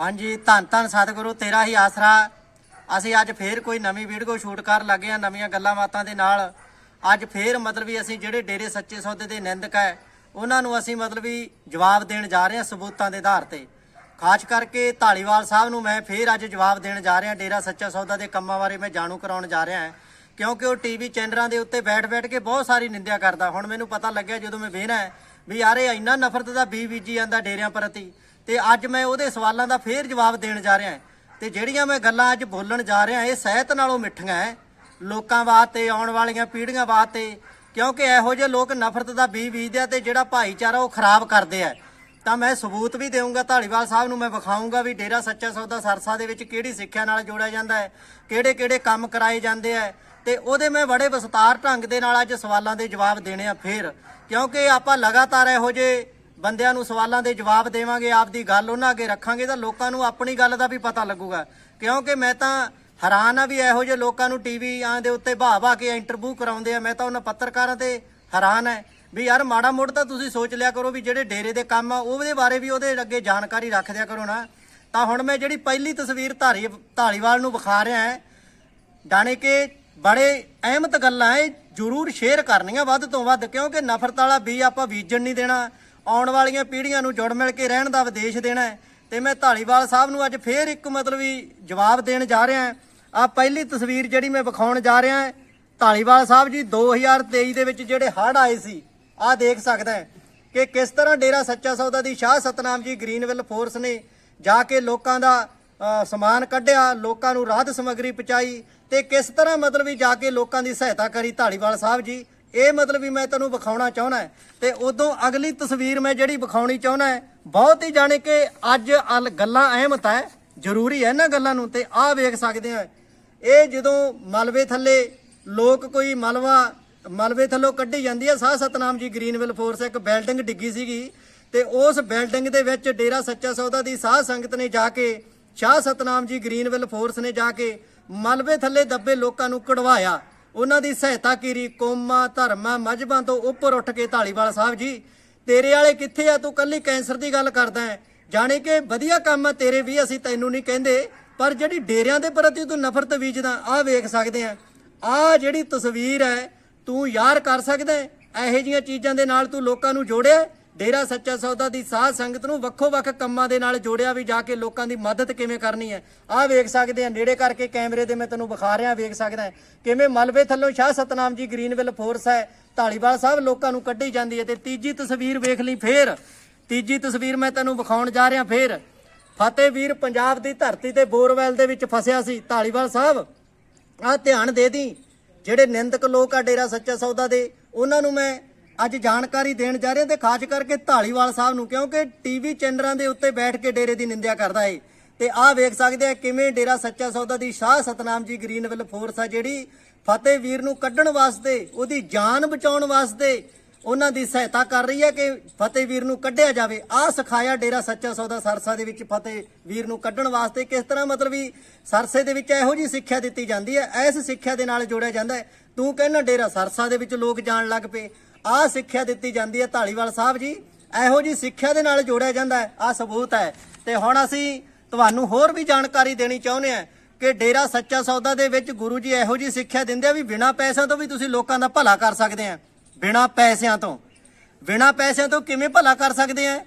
ਹਾਂਜੀ, ਧੰਨ ਧੰਨ ਸਤਿਗੁਰੂ, ਤੇਰਾ ਹੀ ਆਸਰਾ। ਅਸੀਂ ਅੱਜ ਫੇਰ ਕੋਈ ਨਵੀਂ ਵੀਡੀਓ ਸ਼ੂਟ ਕਰਨ ਲੱਗੇ ਆ ਨਵੀਆਂ ਗੱਲਾਂ ਬਾਤਾਂ ਦੇ ਨਾਲ। ਅੱਜ ਫੇਰ ਮਤਲਬ ਵੀ ਅਸੀਂ ਜਿਹੜੇ ਡੇਰੇ ਸੱਚੇ ਸੌਦੇ ਦੇ ਨਿੰਦਕ ਹੈ, ਉਹਨਾਂ ਨੂੰ ਅਸੀਂ ਮਤਲਬ ਵੀ ਜਵਾਬ ਦੇਣ ਜਾ ਰਹੇ ਹਾਂ ਸਬੂਤਾਂ ਦੇ ਆਧਾਰ ਤੇ। ਖਾਸ ਕਰਕੇ ਢਾਲੀਵਾਲ ਸਾਹਿਬ ਨੂੰ ਮੈਂ ਫੇਰ ਅੱਜ ਜਵਾਬ ਦੇਣ ਜਾ ਰਿਹਾ, ਡੇਰਾ ਸੱਚਾ ਸੌਦਾ ਦੇ ਕੰਮਾਂ ਬਾਰੇ ਮੈਂ ਜਾਣੂ ਕਰਾਉਣ ਜਾ ਰਿਹਾ ਹਾਂ। ਕਿਉਂਕਿ ਉਹ ਟੀਵੀ ਚੈਨਲਾਂ ਦੇ ਉੱਤੇ ਬੈਠ-ਬੈਠ ਕੇ ਬਹੁਤ ਸਾਰੀ ਨਿੰਦਿਆ ਕਰਦਾ। ਹੁਣ ਮੈਨੂੰ ਪਤਾ ਲੱਗਿਆ ਜਦੋਂ ਮੈਂ ਵੇਹਣਾ ਵੀ ਯਾਰ ਇਹ ਇੰਨਾ ਨਫ਼ਰਤ ਦਾ ਬੀ ਬੀਜੀ ਜਾਂਦਾ ਡੇਰਿਆਂ ਪ੍ਰਤੀ। ਤੇ ਅੱਜ ਮੈਂ ਉਹਦੇ ਸਵਾਲਾਂ ਦਾ ਫੇਰ ਜਵਾਬ ਦੇਣ ਜਾ ਰਿਹਾ ਹਾਂ। ਤੇ ਜਿਹੜੀਆਂ ਮੈਂ ਗੱਲਾਂ ਅੱਜ ਬੋਲਣ ਜਾ ਰਿਹਾ ਇਹ ਸਹਿਤ ਨਾਲੋਂ ਮਿੱਠੀਆਂ ਹੈ ਲੋਕਾਂ ਵਾਸਤੇ, ਆਉਣ ਵਾਲੀਆਂ ਪੀੜ੍ਹੀਆਂ ਵਾਸਤੇ, ਕਿਉਂਕਿ ਇਹੋ ਜਿਹੇ ਲੋਕ ਨਫ਼ਰਤ ਦਾ ਬੀਜ ਬੀਜਦੇ ਆ ਤੇ ਜਿਹੜਾ ਭਾਈਚਾਰਾ ਉਹ ਖਰਾਬ ਕਰਦੇ ਆ। ਤਾਂ ਮੈਂ ਸਬੂਤ ਵੀ ਦੇਵਾਂਗਾ ਢਾਲੀਵਾਲ ਸਾਹਿਬ ਨੂੰ ਮੈਂ ਵਿਖਾਊਂਗਾ ਵੀ ਡੇਰਾ ਸੱਚਾ ਸੌਦਾ ਸਰਸਾ ਦੇ ਵਿੱਚ ਕਿਹੜੀ ਸਿੱਖਿਆ ਨਾਲ ਜੋੜਿਆ ਜਾਂਦਾ ਹੈ ਕਿਹੜੇ ਕਿਹੜੇ ਕੰਮ ਕਰਾਏ ਜਾਂਦੇ ਆ। ਤੇ ਉਹਦੇ ਮੈਂ ਬੜੇ ਵਿਸਤਾਰ ਢੰਗ ਦੇ ਨਾਲ ਅੱਜ ਸਵਾਲਾਂ ਦੇ ਜਵਾਬ ਦੇਣੇ ਆ ਫੇਰ, ਕਿਉਂਕਿ ਆਪਾਂ ਲਗਾਤਾਰ ਇਹੋ ਜਿਹੇ ਬੰਦਿਆਂ ਨੂੰ ਸਵਾਲਾਂ ਦੇ ਜਵਾਬ ਦੇਵਾਂਗੇ, ਆਪਦੀ ਗੱਲ ਉਹਨਾਂ ਅੱਗੇ ਰੱਖਾਂਗੇ ਤਾਂ ਲੋਕਾਂ ਨੂੰ ਆਪਣੀ ਗੱਲ ਦਾ ਵੀ ਪਤਾ ਲੱਗੂਗਾ। ਕਿਉਂਕਿ ਮੈਂ ਤਾਂ ਹੈਰਾਨ ਆ ਵੀ ਇਹੋ ਜਿਹੇ ਲੋਕਾਂ ਨੂੰ ਟੀਵੀ ਆਂ ਦੇ ਉੱਤੇ ਭਾ-ਭਾ ਕੇ ਇੰਟਰਵਿਊ ਕਰਾਉਂਦੇ ਆ। ਮੈਂ ਤਾਂ ਉਹਨਾਂ ਪੱਤਰਕਾਰਾਂ ਤੇ ਹੈਰਾਨ ਹੈ ਵੀ ਯਾਰ ਮਾੜਾ ਮੋੜ ਤਾਂ ਤੁਸੀਂ ਸੋਚ ਲਿਆ ਕਰੋ ਵੀ ਜਿਹੜੇ ਡੇਰੇ ਦੇ ਕੰਮ ਆ, ਉਹਦੇ ਬਾਰੇ ਵੀ ਉਹਦੇ ਅੱਗੇ ਜਾਣਕਾਰੀ ਰੱਖ ਦਿਆ ਕਰੋ ਨਾ। ਤਾਂ ਹੁਣ ਮੈਂ ਜਿਹੜੀ ਪਹਿਲੀ ਤਸਵੀਰ ਧਾਰੀ, ਧਾਲੀਵਾਲ ਨੂੰ ਵਿਖਾ ਰਿਹਾ ਹੈ ਜਾਣੇ ਕਿ ਬੜੇ ਅਹਿਮਤ ਗੱਲਾਂ ਐ, ਜ਼ਰੂਰ ਸ਼ੇਅਰ ਕਰਨੀਆਂ ਵੱਧ ਤੋਂ ਵੱਧ, ਕਿਉਂਕਿ ਨਫ਼ਰਤ ਵਾਲਾ ਬੀ ਆਪਾਂ ਬੀਜਣ ਨਹੀਂ ਦੇਣਾ। ਆਉਣ ਵਾਲੀਆਂ ਪੀੜ੍ਹੀਆਂ ਨੂੰ ਜੁੜ ਮਿਲ ਕੇ ਰਹਿਣ ਦਾ ਵਿਦੇਸ਼ ਦੇਣਾ ਹੈ। ਤੇ ਮੈਂ ਢਾਲੀਵਾਲ ਸਾਹਿਬ ਨੂੰ ਅੱਜ ਫੇਰ ਇੱਕ ਮਤਲਬ ਵੀ ਜਵਾਬ ਦੇਣ ਜਾ ਰਿਹਾ ਆ ਪਹਿਲੀ ਤਸਵੀਰ ਜਿਹੜੀ ਮੈਂ ਵਿਖਾਉਣ ਜਾ ਰਿਹਾ ਹਾਂ ਢਾਲੀਵਾਲ ਸਾਹਿਬ ਜੀ 2023 ਦੇ ਵਿੱਚ ਜਿਹੜੇ ਹੜ੍ਹ ਆਏ ਸੀ, ਆਹ ਦੇਖ ਸਕਦਾ ਕਿ ਕਿਸ ਤਰ੍ਹਾਂ ਡੇਰਾ ਸੱਚਾ ਸੌਦਾ ਦੀ ਸ਼ਾਹ ਸਤਨਾਮ ਜੀ ਗ੍ਰੀਨਵਿਲ ਫੋਰਸ ਨੇ ਜਾ ਕੇ ਲੋਕਾਂ ਦਾ ਸਮਾਨ ਕੱਢਿਆ, ਲੋਕਾਂ ਨੂੰ ਰਾਹਤ ਸਮੱਗਰੀ ਪਹੁੰਚਾਈ ਤੇ ਕਿਸ ਤਰ੍ਹਾਂ ਮਤਲਬ ਵੀ ਜਾ ਕੇ ਲੋਕਾਂ ਦੀ ਸਹਾਇਤਾ ਕਰੀ ਢਾਲੀਵਾਲ ਸਾਹਿਬ ਜੀ ਇਹ ਮਤਲਬ ਵੀ ਮੈਂ ਤੈਨੂੰ ਵਿਖਾਉਣਾ ਚਾਹੁੰਦਾ ਹੈ। ਤੇ ਉਦੋਂ ਅਗਲੀ ਤਸਵੀਰ ਮੈਂ ਜਿਹੜੀ ਵਿਖਾਉਣੀ ਚਾਹੁੰਦਾ ਬਹੁਤ ਹੀ ਜਾਣੇ ਕਿ ਅੱਜ ਅਲ- ਗੱਲਾਂ ਅਹਿਮਤ ਹੈ, ਜ਼ਰੂਰੀ ਹੈ ਨਾ ਗੱਲਾਂ ਨੂੰ, ਤੇ ਆਹ ਵੇਖ ਸਕਦੇ ਆ ਇਹ ਜਦੋਂ ਮਲਵੇ ਥੱਲੇ ਲੋਕ ਕੋਈ ਮਲਵਾ, ਮਲਵੇ ਥੱਲੋਂ ਕੱਢੀ ਜਾਂਦੀ ਹੈ, ਸਾਹ ਸਤਨਾਮ ਜੀ ਗ੍ਰੀਨਵਿਲ ਫੋਰਸ ਇੱਕ ਬਿਲਡਿੰਗ ਡਿੱਗੀ ਸੀਗੀ, ਤੇ ਉਸ ਬਿਲਡਿੰਗ ਦੇ ਵਿੱਚ ਡੇਰਾ ਸੱਚਾ ਸੌਦਾ ਦੀ ਸਾਹ ਸੰਗਤ ਨੇ ਜਾ ਕੇ, ਸ਼ਾਹ ਸਤਨਾਮ ਜੀ ਗ੍ਰੀਨਵਿਲ ਫੋਰਸ ਨੇ ਜਾ ਕੇ ਮਲਵੇ ਥੱਲੇ ਦੱਬੇ ਲੋਕਾਂ ਨੂੰ ਕਢਵਾਇਆ ਉਹਨਾਂ ਦੀ ਸਹਾਇਤਾ ਕੀਤੀ ਕੌਮਾਂ, ਧਰਮਾਂ ਮਜਬਾਂ ਤੋਂ ਉੱਪਰ ਉੱਠ ਕੇ ਢਾਲੀਵਾਲ ਸਾਹਿਬ ਜੀ, ਤੇਰੇ ਵਾਲੇ ਕਿੱਥੇ ਆ? ਤੂੰ ਕੱਲੀ ਕੈਂਸਰ ਦੀ ਗੱਲ ਕਰਦਾ ਹੈ। ਜਾਣੇ ਕਿ ਵਧੀਆ ਕੰਮ ਆ, ਤੇਰੇ ਵੀ ਅਸੀਂ ਤੈਨੂੰ ਨਹੀਂ ਕਹਿੰਦੇ, ਪਰ ਜਿਹੜੀ ਡੇਰਿਆਂ ਦੇ ਪ੍ਰਤੀ ਤੂੰ ਨਫ਼ਰਤ ਬੀਜਦਾ, ਆਹ ਵੇਖ ਸਕਦੇ ਆ। ਆਹ ਜਿਹੜੀ ਤਸਵੀਰ ਹੈ, ਤੂੰ ਯਾਰ ਕਰ ਸਕਦਾ ਇਹੋ ਜੀਆਂ ਚੀਜ਼ਾਂ ਦੇ ਨਾਲ ਤੂੰ ਲੋਕਾਂ ਨੂੰ ਜੋੜਿਆ ਡੇਰਾ ਸੱਚਾ ਸੌਦਾ ਦੀ ਸਾਧ ਸੰਗਤ ਨੂੰ ਵੱਖੋ ਵੱਖ ਕੰਮਾਂ ਦੇ ਨਾਲ ਜੋੜਿਆ ਵੀ ਜਾ ਕੇ ਲੋਕਾਂ ਦੀ ਮਦਦ ਕਿਵੇਂ ਕਰਨੀ ਹੈ। ਆਹ ਵੇਖ ਸਕਦੇ ਆ ਨੇੜੇ ਕਰਕੇ ਕੈਮਰੇ ਦੇ ਮੈਂ ਤੈਨੂੰ ਵਿਖਾ ਰਿਹਾ, ਵੇਖ ਸਕਦਾ ਕਿਵੇਂ ਮਲਬੇ ਥੱਲੋਂ ਸ਼ਾਹ ਸਤਨਾਮ ਜੀ ਗ੍ਰੀਨਵਿਲ ਫੋਰਸ ਹੈ ਢਾਲੀਵਾਲ ਸਾਹਿਬ ਲੋਕਾਂ ਨੂੰ ਕੱਢੀ ਜਾਂਦੀ ਹੈ ਤੇ ਤੀਜੀ ਤਸਵੀਰ ਵੇਖ ਲਈ ਫੇਰ। ਤੀਜੀ ਤਸਵੀਰ ਮੈਂ ਤੈਨੂੰ ਵਿਖਾਉਣ ਜਾ ਰਿਹਾ ਫੇਰ। ਫਤਿਹਵੀਰ ਪੰਜਾਬ ਦੀ ਧਰਤੀ ਤੇ ਬੋਰਵੈਲ ਦੇ ਵਿੱਚ ਫਸਿਆ ਸੀ ਢਾਲੀਵਾਲ ਸਾਹਿਬ। ਆਹ ਧਿਆਨ ਦੇ ਦੀ, ਜਿਹੜੇ ਨਿੰਦਕ ਲੋਕ ਆ ਡੇਰਾ ਸੱਚਾ ਸੌਦਾ ਦੇ, ਉਹਨਾਂ ਨੂੰ ਮੈਂ ਅੱਜ ਜਾਣਕਾਰੀ ਦੇਣ ਜਾ ਰਹੇ ਤੇ ਖਾਸ ਕਰਕੇ ਢਾਲੀਵਾਲ ਸਾਹਿਬ ਨੂੰ, ਕਿਉਂਕਿ ਟੀਵੀ ਚੈਨਲਾਂ ਦੇ ਉੱਤੇ ਬੈਠ ਕੇ ਡੇਰੇ ਦੀ ਨਿੰਦਿਆ ਕਰਦਾ ਏ। ਤੇ ਆਹ ਵੇਖ ਸਕਦੇ ਆ ਕਿਵੇਂ ਡੇਰਾ ਸੱਚਾ ਸੌਦਾ ਦੀ ਸ਼ਾਹ ਸਤਨਾਮ ਜੀ ਗ੍ਰੀਨਵਿਲ ਫੋਰਸ ਆ ਜਿਹੜੀ ਫਤਿਹ ਵੀਰ ਨੂੰ ਕੱਢਣ ਵਾਸਤੇ, ਉਹਦੀ ਜਾਨ ਬਚਾਉਣ ਵਾਸਤੇ ਉਹਨਾਂ ਦੀ ਸਹਾਇਤਾ ਕਰ ਰਹੀ ਹੈ ਕਿ ਫਤਿਹਵੀਰ ਨੂੰ ਕੱਢਿਆ ਜਾਵੇ। ਆਹ ਸਿਖਾਇਆ ਡੇਰਾ ਸੱਚਾ ਸੌਦਾ ਸਰਸਾ ਦੇ ਵਿੱਚ ਫਤਿਹਵੀਰ ਨੂੰ ਕੱਢਣ ਵਾਸਤੇ ਕਿਸ ਤਰ੍ਹਾਂ ਮਤਲਬ ਵੀ ਸਰਸੇ ਦੇ ਵਿੱਚ ਇਹੋ ਜੀ ਸਿੱਖਿਆ ਦਿੱਤੀ ਜਾਂਦੀ ਹੈ। ਇਸ ਸਿੱਖਿਆ ਦੇ ਨਾਲ ਜੋੜਿਆ ਜਾਂਦਾ ਹੈ। ਤੂੰ ਕਹਿੰਦਾ ਡੇਰਾ ਸਰਸਾ ਦੇ ਵਿੱਚ ਲੋਕ ਜਾਣ ਲੱਗ ਪਏ। ਆਹ ਸਿੱਖਿਆ ਦਿੱਤੀ ਜਾਂਦੀ ਹੈ ਢਾਲੀਵਾਲ ਸਾਹਿਬ ਜੀ। ਇਹੋ ਜੀ ਸਿੱਖਿਆ ਦੇ ਨਾਲ ਜੋੜਿਆ ਜਾਂਦਾ ਹੈ, ਆਹ ਸਬੂਤ ਹੈ। ਤੇ ਹੁਣ ਅਸੀਂ ਤੁਹਾਨੂੰ ਹੋਰ ਵੀ ਜਾਣਕਾਰੀ ਦੇਣੀ ਚਾਹੁੰਦੇ ਹਾਂ ਕਿ ਡੇਰਾ ਸੱਚਾ ਸੌਦਾ ਦੇ ਵਿੱਚ ਗੁਰੂ ਜੀ ਇਹੋ ਜੀ ਸਿੱਖਿਆ ਦਿੰਦੇ ਆ ਵੀ ਬਿਨਾਂ ਪੈਸਿਆਂ ਤੋਂ ਵੀ ਤੁਸੀਂ ਲੋਕਾਂ ਦਾ ਭਲਾ ਕਰ ਸਕਦੇ ਆ। ਬਿਨਾਂ ਪੈਸਿਆਂ ਤੋਂ। ਬਿਨਾਂ ਪੈਸਿਆਂ ਤੋਂ ਕਿਵੇਂ ਭਲਾ ਕਰ ਸਕਦੇ ਆ?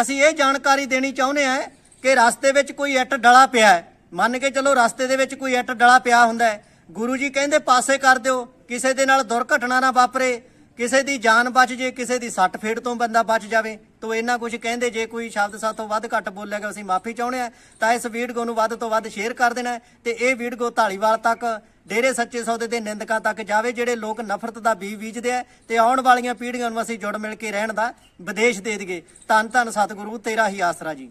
ਅਸੀਂ ਇਹ ਜਾਣਕਾਰੀ ਦੇਣੀ ਚਾਹੁੰਦੇ ਆ ਕਿ ਰਸਤੇ ਵਿੱਚ ਕੋਈ ਇੱਟ ਡਲਾ ਪਿਆ ਹੈ। ਮੰਨ ਕੇ ਚਲੋ ਰਸਤੇ ਦੇ ਵਿੱਚ ਕੋਈ ਇੱਟ ਡਲਾ ਪਿਆ ਹੁੰਦਾ ਹੈ। ਗੁਰੂ ਜੀ ਕਹਿੰਦੇ ਪਾਸੇ ਕਰ ਦਿਓ, ਕਿਸੇ ਦੇ ਨਾਲ ਦੁਰਘਟਨਾ ਨਾ ਵਾਪਰੇ। ਕਿਸੇ ਦੀ ਜਾਨ ਬਚ ਜੇ, ਕਿਸੇ ਦੀ ਸੱਟ ਫੇੜ ਤੋਂ ਬੰਦਾ ਬਚ ਜਾਵੇ, ਤੋ ਇੰਨਾ ਕੁਝ ਕਹਿੰਦੇ, ਜੇ ਕੋਈ ਸ਼ਬਦ ਸਾਥੋਂ ਵੱਧ ਘੱਟ ਬੋਲੇਗਾ, ਅਸੀਂ ਮਾਫੀ ਚਾਹੁੰਦੇ ਆ ਤਾਂ ਇਸ ਵੀਡੀਓ ਨੂੰ ਵੱਧ ਤੋਂ ਵੱਧ ਸ਼ੇਅਰ ਕਰ ਦੇਣਾ ਹੈ ਤੇ ਇਹ ਵੀਡੀਓ ਢਾਲੀਵਾਲ ਤੱਕ, ਡੇਰੇ ਸੱਚੇ ਸੌਦੇ ਦੇ ਨਿੰਦਕਾਂ ਤੱਕ ਜਾਵੇ, ਜਿਹੜੇ ਲੋਕ ਨਫ਼ਰਤ ਦਾ ਬੀਜ ਬੀਜਦੇ ਆ ਤੇ ਆਉਣ ਵਾਲੀਆਂ ਪੀੜ੍ਹੀਆਂ ਨੂੰ ਅਸੀਂ ਜੁੜ ਮਿਲ ਕੇ ਰਹਿਣ ਦਾ ਵਿਦੇਸ਼ ਦੇ ਦਈਏ। ਧੰਨ ਧੰਨ ਸਤਿਗੁਰੂ, ਤੇਰਾ ਹੀ ਆਸਰਾ ਜੀ।